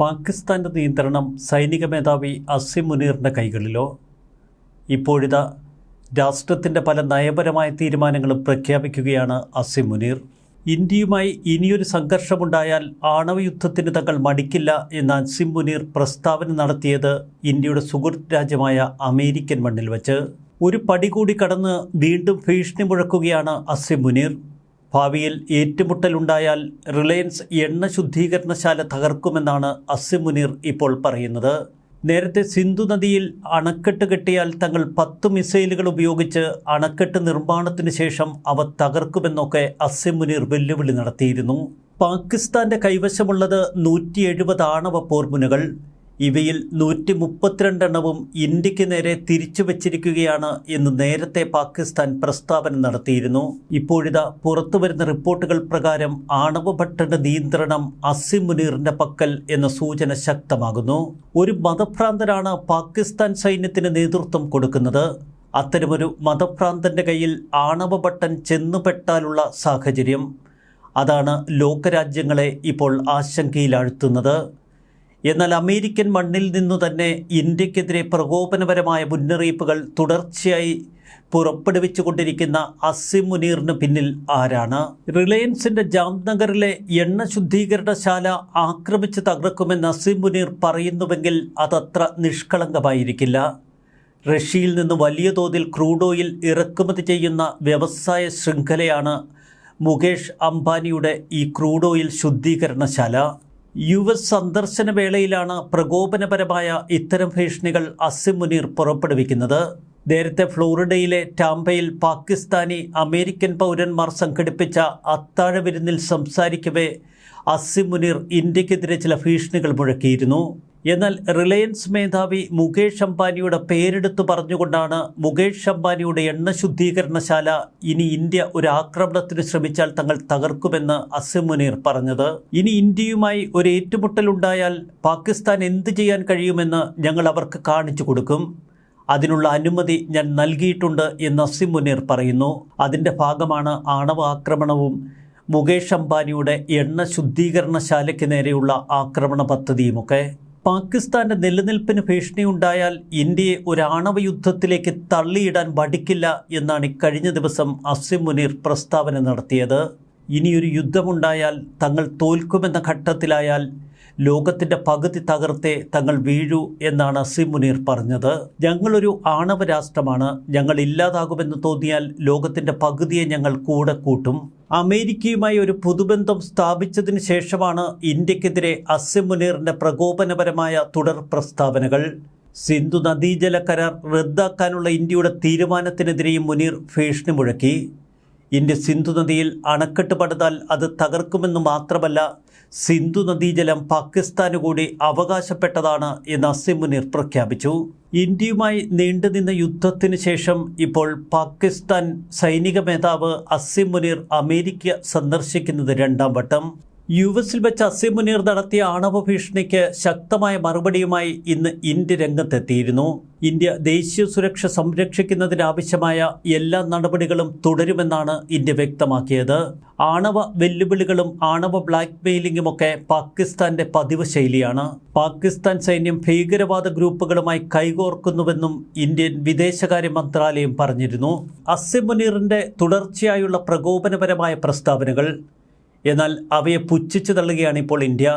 പാകിസ്ഥാന്റെ നിയന്ത്രണം സൈനിക മേധാവി അസിം മുനീറിന്റെ കൈകളിലോ? ഇപ്പോഴിതാ രാഷ്ട്രത്തിന്റെ പല നയപരമായ തീരുമാനങ്ങളും പ്രഖ്യാപിക്കുകയാണ് അസിം മുനീർ. ഇന്ത്യയുമായി ഇനിയൊരു സംഘർഷമുണ്ടായാൽ ആണവയുദ്ധത്തിന് തങ്ങൾ മടിക്കില്ല എന്ന് അസിം മുനീർ പ്രസ്താവന നടത്തിയത് ഇന്ത്യയുടെ സുഹൃത്ത് രാജ്യമായ അമേരിക്കൻ മണ്ണിൽ വച്ച്. ഒരു പടി കൂടി കടന്ന് വീണ്ടും ഭീഷണി മുഴക്കുകയാണ് അസിം മുനീർ. ഭാവിയിൽ ഏറ്റുമുട്ടലുണ്ടായാൽ റിലയൻസ് എണ്ണ ശുദ്ധീകരണശാല തകർക്കുമെന്നാണ് അസിം മുനീർ ഇപ്പോൾ പറയുന്നത്. നേരത്തെ സിന്ധു നദിയിൽ അണക്കെട്ട് കെട്ടിയാൽ തങ്ങൾ പത്ത് മിസൈലുകൾ ഉപയോഗിച്ച് അണക്കെട്ട് നിർമ്മാണത്തിന് ശേഷം അവ തകർക്കുമെന്നൊക്കെ അസിം മുനീർ വെല്ലുവിളി നടത്തിയിരുന്നു. പാകിസ്ഥാന്റെ കൈവശമുള്ളത് നൂറ്റി എഴുപത് ആണവ പോർമുനകൾ ഇവയിൽ നൂറ്റി മുപ്പത്തിരണ്ടെണ്ണവും ഇന്ത്യയ്ക്ക് നേരെ തിരിച്ചു വച്ചിരിക്കുകയാണ് എന്ന് നേരത്തെ പാകിസ്ഥാൻ പ്രസ്താവന നടത്തിയിരുന്നു. ഇപ്പോഴിതാ പുറത്തുവരുന്ന റിപ്പോർട്ടുകൾ പ്രകാരം ആണവ ഭട്ടന്റെ നിയന്ത്രണം അസിം മുനീറിന്റെ പക്കൽ എന്ന സൂചന ശക്തമാകുന്നു. ഒരു മതഭ്രാന്തനാണ് പാകിസ്ഥാൻ സൈന്യത്തിന് നേതൃത്വം കൊടുക്കുന്നത്. അത്തരമൊരു മതഭ്രാന്തന്റെ കയ്യിൽ ആണവ ഭട്ടൻ ചെന്നുപെട്ടാലുള്ള സാഹചര്യം. അതാണ് ലോകരാജ്യങ്ങളെ ഇപ്പോൾ ആശങ്കയിലാഴ്ത്തുന്നത്. എന്നാൽ അമേരിക്കൻ മണ്ണിൽ നിന്നു തന്നെ ഇന്ത്യക്കെതിരെ പ്രകോപനപരമായ മുന്നറിയിപ്പുകൾ തുടർച്ചയായി പുറപ്പെടുവിച്ചുകൊണ്ടിരിക്കുന്ന അസിം മുനീറിന് പിന്നിൽ ആരാണ്? റിലയൻസിന്റെ ജാംനഗറിലെ എണ്ണ ശുദ്ധീകരണശാല ആക്രമിച്ച് തകർക്കുമെന്ന് അസിം മുനീർ പറയുന്നുവെങ്കിൽ അതത്ര നിഷ്കളങ്കമായിരിക്കില്ല. റഷ്യയിൽ നിന്ന് വലിയ തോതിൽ ക്രൂഡ് ഓയിൽ ഇറക്കുമതി ചെയ്യുന്ന വ്യവസായ ശൃംഖലയാണ് മുകേഷ് അംബാനിയുടെ ഈ ക്രൂഡ് ഓയിൽ ശുദ്ധീകരണശാല. യു എസ് സന്ദർശന വേളയിലാണ് പ്രകോപനപരമായ ഇത്തരം ഭീഷണികൾ അസിം മുനീർ പുറപ്പെടുവിക്കുന്നത്. നേരത്തെ ഫ്ലോറിഡയിലെ ടാംബയിൽ പാകിസ്ഥാനി അമേരിക്കൻ പൗരന്മാർ സംഘടിപ്പിച്ച അത്താഴ വിരുന്നിൽ സംസാരിക്കവേ അസിം മുനീർ ഇന്ത്യക്കെതിരെ ചില ഭീഷണികൾ മുഴക്കിയിരുന്നു. എന്നാൽ റിലയൻസ് മേധാവി മുകേഷ് അംബാനിയുടെ പേരെടുത്തു പറഞ്ഞുകൊണ്ടാണ് മുകേഷ് അംബാനിയുടെ എണ്ണ ശുദ്ധീകരണശാല ഇനി ഇന്ത്യ ഒരു ആക്രമണത്തിന് ശ്രമിച്ചാൽ തങ്ങൾ തകർക്കുമെന്ന് അസിം മുനീർ പറഞ്ഞത്. ഇനി ഇന്ത്യയുമായി ഒരു ഏറ്റുമുട്ടലുണ്ടായാൽ പാകിസ്ഥാൻ എന്ത് ചെയ്യാൻ കഴിയുമെന്ന് ഞങ്ങൾ അവർക്ക് കാണിച്ചു കൊടുക്കും. അതിനുള്ള അനുമതി ഞാൻ നൽകിയിട്ടുണ്ട് എന്ന് അസിം മുനീർ പറയുന്നു. അതിന്റെ ഭാഗമാണ് ആണവ ആക്രമണവും മുകേഷ് അംബാനിയുടെ എണ്ണ ശുദ്ധീകരണശാലയ്ക്ക് നേരെയുള്ള ആക്രമണ പദ്ധതിയുമൊക്കെ. പാകിസ്ഥാന്റെ നിലനിൽപ്പിന് ഭീഷണിയുണ്ടായാൽ ഇന്ത്യയെ ഒരു ആണവ യുദ്ധത്തിലേക്ക് തള്ളിയിടാൻ വടിക്കില്ല എന്നാണ് കഴിഞ്ഞ ദിവസം അസിം മുനീർ പ്രസ്താവന നടത്തിയത്. ഇനിയൊരു യുദ്ധമുണ്ടായാൽ തങ്ങൾ തോൽക്കുമെന്ന ഘട്ടത്തിലായാൽ ലോകത്തിന്റെ പകുതി തകർത്തെ തങ്ങൾ വീഴൂ എന്നാണ് സി മുനീർ പറഞ്ഞത്. ഞങ്ങളൊരു ആണവ രാഷ്ട്രമാണ്. ഞങ്ങൾ ഇല്ലാതാകുമെന്ന് തോന്നിയാൽ ലോകത്തിന്റെ പകുതിയെ ഞങ്ങൾ കൂടെ കൂട്ടും. അമേരിക്കയുമായി ഒരു പുതുബന്ധം സ്ഥാപിച്ചതിന് ശേഷമാണ് ഇന്ത്യക്കെതിരെ അസിം മുനീറിന്റെ പ്രകോപനപരമായ തുടർ പ്രസ്താവനകൾ. സിന്ധു നദീജല കരാർ റദ്ദാക്കാനുള്ള ഇന്ത്യയുടെ തീരുമാനത്തിനെതിരെയും മുനീർ ഭീഷണി മുഴക്കി. ഇന്ത്യ സിന്ധു നദിയിൽ അണക്കെട്ട് പടുത്താൽ അത് തകർക്കുമെന്ന് മാത്രമല്ല സിന്ധു നദീജലം പാകിസ്ഥാന് കൂടി അവകാശപ്പെട്ടതാണ് എന്ന് അസിം മുനീർ പ്രഖ്യാപിച്ചു. ഇന്ത്യയുമായി നീണ്ടുനിന്ന യുദ്ധത്തിന് ശേഷം ഇപ്പോൾ പാകിസ്ഥാൻ സൈനിക മേധാവ് അസിം മുനീർ അമേരിക്ക സന്ദർശിക്കുന്നത് രണ്ടാം വട്ടം. യു എസിൽ വെച്ച് അസീം മുനീർ നടത്തിയ ആണവ ഭീഷണിക്ക് ശക്തമായ മറുപടിയുമായി ഇന്ന് ഇന്ത്യ രംഗത്തെത്തിയിരുന്നു. ഇന്ത്യ ദേശീയ സുരക്ഷ സംരക്ഷിക്കുന്നതിനാവശ്യമായ എല്ലാ നടപടികളും തുടരുമെന്നാണ് ഇന്ത്യ വ്യക്തമാക്കിയത്. ആണവ വെല്ലുവിളികളും ആണവ ബ്ലാക്ക് മെയിലിംഗുമൊക്കെ പാകിസ്ഥാന്റെ പതിവ് ശൈലിയാണ്. പാകിസ്ഥാൻ സൈന്യം ഭീകരവാദ ഗ്രൂപ്പുകളുമായി കൈകോർക്കുന്നുവെന്നും ഇന്ത്യൻ വിദേശകാര്യ മന്ത്രാലയം പറഞ്ഞിരുന്നു. അസിം മുനീറിന്റെ തുടർച്ചയായുള്ള പ്രകോപനപരമായ പ്രസ്താവനകൾ എന്നാൽ അവയെ പുച്ഛിച്ചു തള്ളുകയാണ് ഇപ്പോൾ ഇന്ത്യ.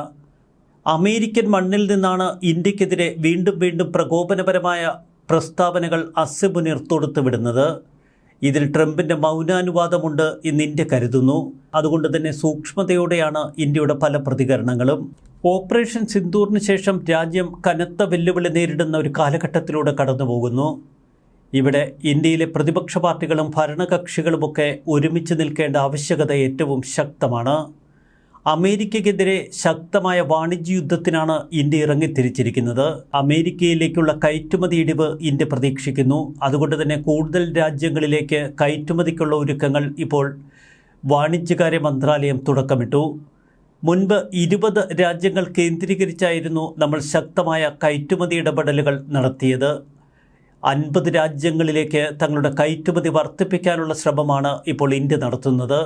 അമേരിക്കൻ മണ്ണിൽ നിന്നാണ് ഇന്ത്യക്കെതിരെ വീണ്ടും വീണ്ടും പ്രകോപനപരമായ പ്രസ്താവനകൾ അസ്യമുനിർ തൊടുത്തു വിടുന്നത്. ഇതിൽ ട്രംപിന്റെ മൗനാനുവാദമുണ്ട് എന്ന് ഇന്ത്യ കരുതുന്നു. അതുകൊണ്ട് തന്നെ സൂക്ഷ്മതയോടെയാണ് ഇന്ത്യയുടെ പല പ്രതികരണങ്ങളും. ഓപ്പറേഷൻ സിന്ദൂറിന് ശേഷം രാജ്യം കനത്ത വെല്ലുവിളി നേരിടുന്ന ഒരു കാലഘട്ടത്തിലൂടെ കടന്നു പോകുന്നു ഇവിടെ ഇന്ത്യയിലെ പ്രതിപക്ഷ പാർട്ടികളും ഭരണകക്ഷികളുമൊക്കെ ഒരുമിച്ച് നിൽക്കേണ്ട ആവശ്യകത ഏറ്റവും ശക്തമാണ്. അമേരിക്കയ്ക്കെതിരെ ശക്തമായ വാണിജ്യ യുദ്ധത്തിനാണ് ഇന്ത്യ ഇറങ്ങിത്തിരിച്ചിരിക്കുന്നത്. അമേരിക്കയിലേക്കുള്ള കയറ്റുമതി ഇടിവ് ഇന്ത്യ പ്രതീക്ഷിക്കുന്നു. അതുകൊണ്ട് തന്നെ കൂടുതൽ രാജ്യങ്ങളിലേക്ക് കയറ്റുമതിക്കുള്ള ഒരുക്കങ്ങൾ ഇപ്പോൾ വാണിജ്യകാര്യ മന്ത്രാലയം തുടക്കമിട്ടു. മുൻപ് ഇരുപത് രാജ്യങ്ങൾ കേന്ദ്രീകരിച്ചായിരുന്നു നമ്മൾ ശക്തമായ കയറ്റുമതി ഇടപെടലുകൾ നടത്തിയത്. അൻപത് രാജ്യങ്ങളിലേക്ക് തങ്ങളുടെ കയറ്റുമതി വർദ്ധിപ്പിക്കാനുള്ള ശ്രമമാണ് ഇപ്പോൾ ഇന്ത്യ നടത്തുന്നത്.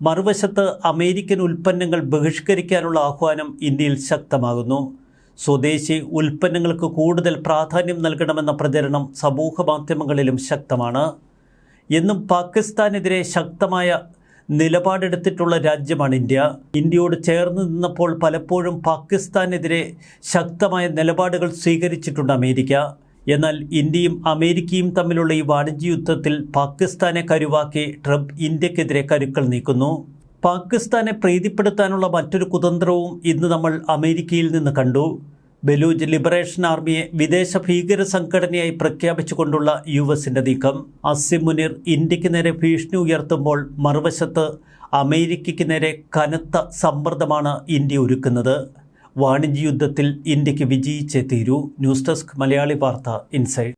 മറുവശത്ത് അമേരിക്കൻ ഉൽപ്പന്നങ്ങൾ ബഹിഷ്കരിക്കാനുള്ള ആഹ്വാനം ഇന്ത്യയിൽ ശക്തമാകുന്നു. സ്വദേശി ഉൽപ്പന്നങ്ങൾക്ക് കൂടുതൽ പ്രാധാന്യം നൽകണമെന്ന പ്രചരണം സമൂഹ മാധ്യമങ്ങളിലും ശക്തമാണ്. എന്നും പാകിസ്ഥാനെതിരെ ശക്തമായ നിലപാടെടുത്തിട്ടുള്ള രാജ്യമാണ് ഇന്ത്യ. ഇന്ത്യയോട് ചേർന്ന് നിന്നപ്പോൾ പലപ്പോഴും പാകിസ്ഥാനെതിരെ ശക്തമായ നിലപാടുകൾ സ്വീകരിച്ചിട്ടുണ്ട് അമേരിക്ക. എന്നാൽ ഇന്ത്യയും അമേരിക്കയും തമ്മിലുള്ള ഈ വാണിജ്യ യുദ്ധത്തിൽ പാകിസ്ഥാനെ കരുവാക്കി ട്രംപ് ഇന്ത്യക്കെതിരെ കരുക്കൾ നീക്കുന്നു. പാകിസ്ഥാനെ പ്രീതിപ്പെടുത്താനുള്ള മറ്റൊരു കുതന്ത്രവും ഇന്ന് നമ്മൾ അമേരിക്കയിൽ നിന്ന് കണ്ടു. ബലൂജ് ലിബറേഷൻ ആർമിയെ വിദേശ ഭീകര സംഘടനയായി പ്രഖ്യാപിച്ചുകൊണ്ടുള്ള യു എസിന്റെ നീക്കം. അസിം മുനീർ ഇന്ത്യയ്ക്ക് നേരെ ഭീഷണി ഉയർത്തുമ്പോൾ മറുവശത്ത് അമേരിക്കയ്ക്ക് നേരെ കനത്ത സമ്മർദ്ദമാണ് ഇന്ത്യ ഒരുക്കുന്നത്. വാണിജ്യ യുദ്ധത്തിൽ ഇന്ത്യയ്ക്ക് വിജയിച്ചേ തീരൂ. ന്യൂസ് ഡെസ്ക് മലയാളി വാർത്ത ഇൻസൈഡ്.